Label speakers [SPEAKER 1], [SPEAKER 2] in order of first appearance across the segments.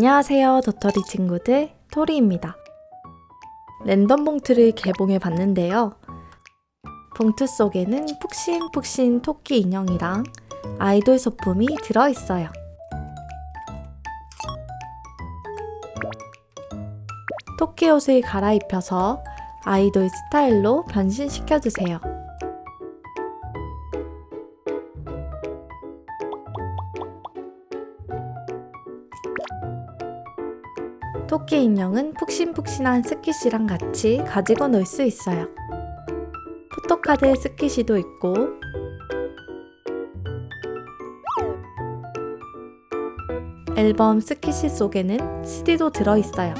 [SPEAKER 1] 안녕하세요, 도토리 친구들. 토리입니다. 랜덤 봉투를 개봉해 봤는데요. 봉투 속에는 푹신푹신 토끼 인형이랑 아이돌 소품이 들어있어요. 토끼 옷을 갈아입혀서 아이돌 스타일로 변신시켜주세요. 토끼 인형은 푹신푹신한 스키시랑 같이 가지고 놀 수 있어요. 포토카드 스키시도 있고 앨범 스키시 속에는 CD도 들어있어요.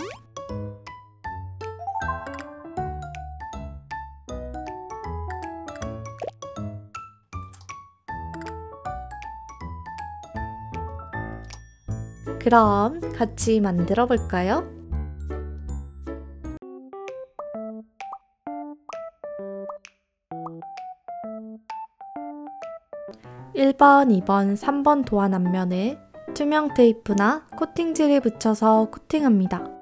[SPEAKER 1] 그럼 같이 만들어 볼까요? 1번, 2번, 3번 도안 앞면에 투명 테이프나 코팅지를 붙여서 코팅합니다.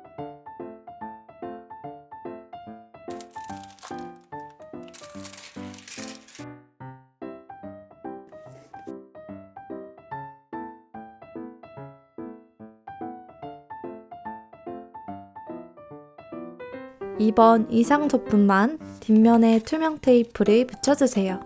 [SPEAKER 1] (2번) 이상 소품만 뒷면에 투명 테이프를 붙여주세요.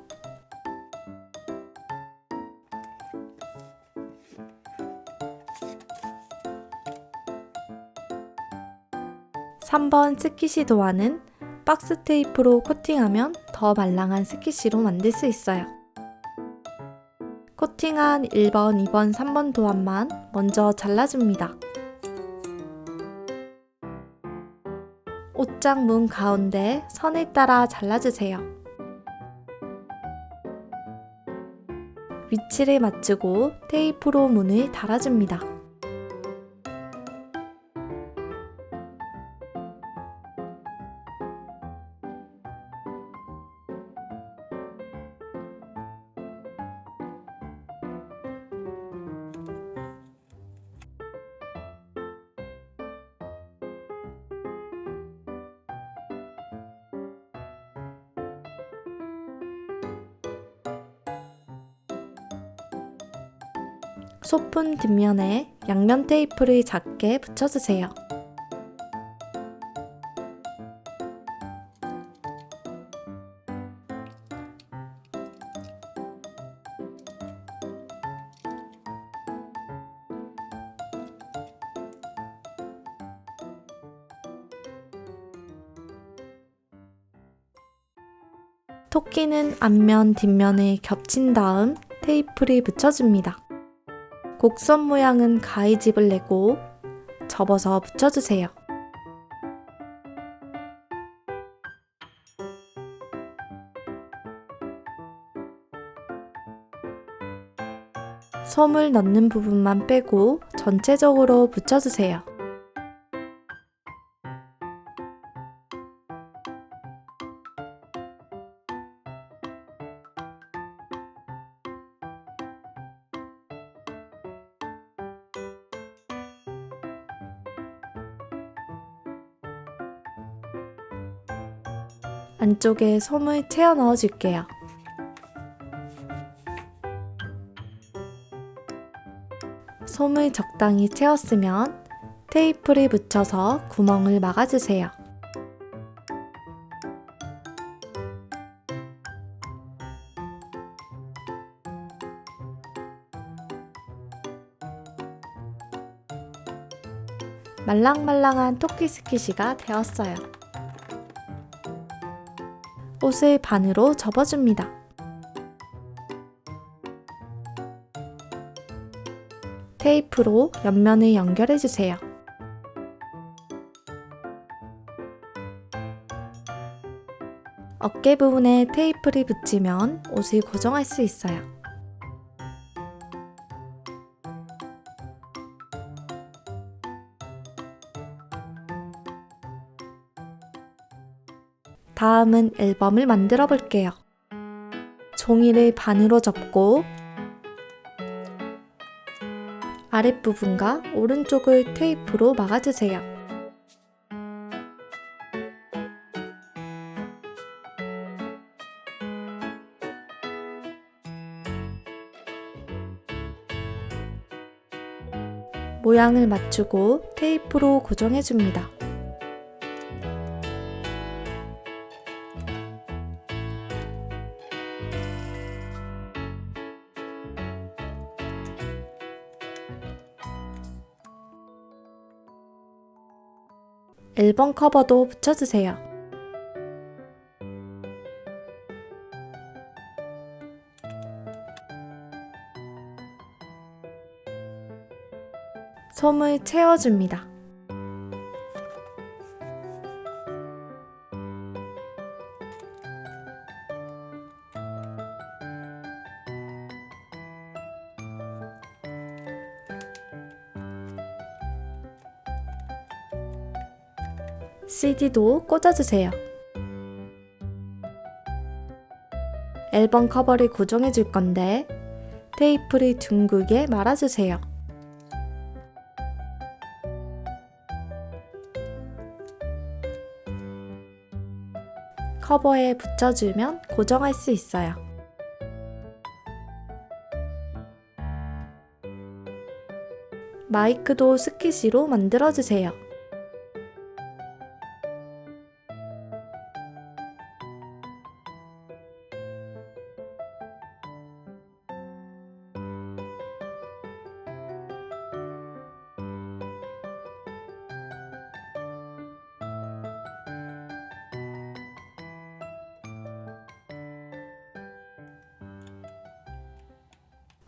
[SPEAKER 1] 3번 스키시 도안은 박스 테이프로 코팅하면 더 말랑한 스키시로 만들 수 있어요. 코팅한 1번, 2번, 3번 도안만 먼저 잘라줍니다. 옷장 문 가운데 선을 따라 잘라주세요. 위치를 맞추고 테이프로 문을 달아줍니다. 소품 뒷면에 양면 테이프를 작게 붙여주세요. 토끼는 앞면, 뒷면에 겹친 다음 테이프를 붙여줍니다. 곡선 모양은 가위집을 내고 접어서 붙여주세요. 솜을 넣는 부분만 빼고 전체적으로 붙여주세요. 안쪽에 솜을 채워 넣어 줄게요. 솜을 적당히 채웠으면 테이프를 붙여서 구멍을 막아주세요. 말랑말랑한 토끼 스키시가 되었어요. 옷을 반으로 접어줍니다. 테이프로 옆면을 연결해 주세요. 어깨 부분에 테이프를 붙이면 옷을 고정할 수 있어요. 다음은 앨범을 만들어 볼게요. 종이를 반으로 접고 아랫부분과 오른쪽을 테이프로 막아주세요. 모양을 맞추고 테이프로 고정해줍니다. 앨범 커버도 붙여주세요. 솜을 채워줍니다. CD도 꽂아주세요. 앨범 커버를 고정해 줄 건데 테이프를 둥글게 말아주세요. 커버에 붙여주면 고정할 수 있어요. 마이크도 스키시로 만들어주세요.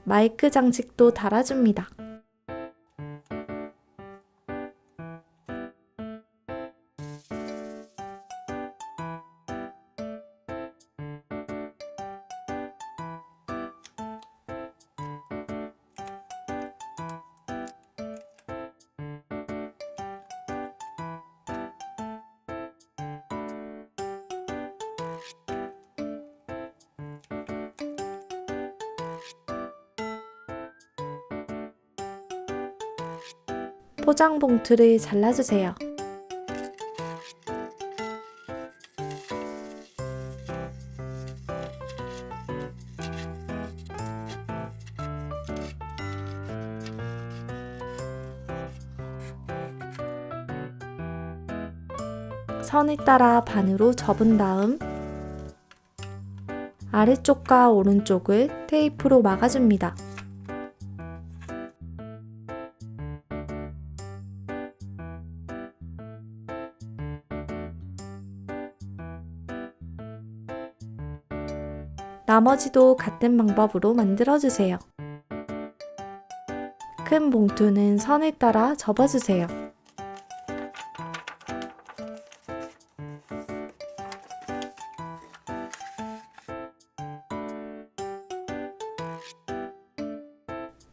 [SPEAKER 1] 마이크 장식도 달아줍니다. 포장 봉투를 잘라주세요. 선을 따라 반으로 접은 다음 아래쪽과 오른쪽을 테이프로 막아줍니다. 나머지도 같은 방법으로 만들어주세요. 큰 봉투는 선을 따라 접어주세요.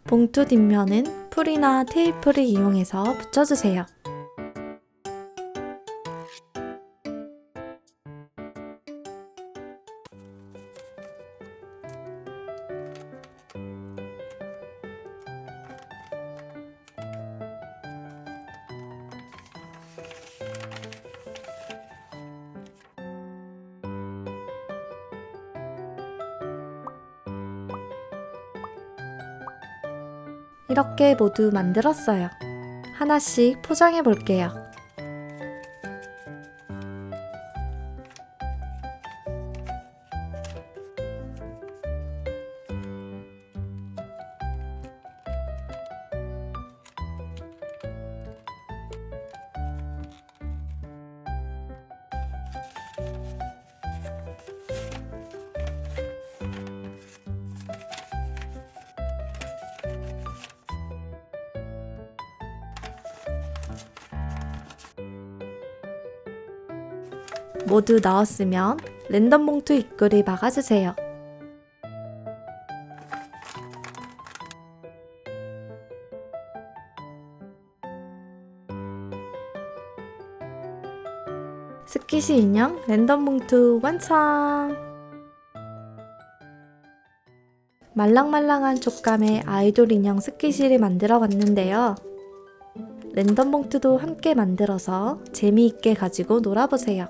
[SPEAKER 1] 봉투 뒷면은 풀이나 테이프를 이용해서 붙여주세요. 이렇게 모두 만들었어요. 하나씩 포장해 볼게요. 모두 넣었으면 랜덤 봉투 입구를 막아주세요. 스키시 인형 랜덤 봉투 완성! 말랑말랑한 촉감의 아이돌 인형 스키시를 만들어 봤는데요. 랜덤 봉투도 함께 만들어서 재미있게 가지고 놀아보세요.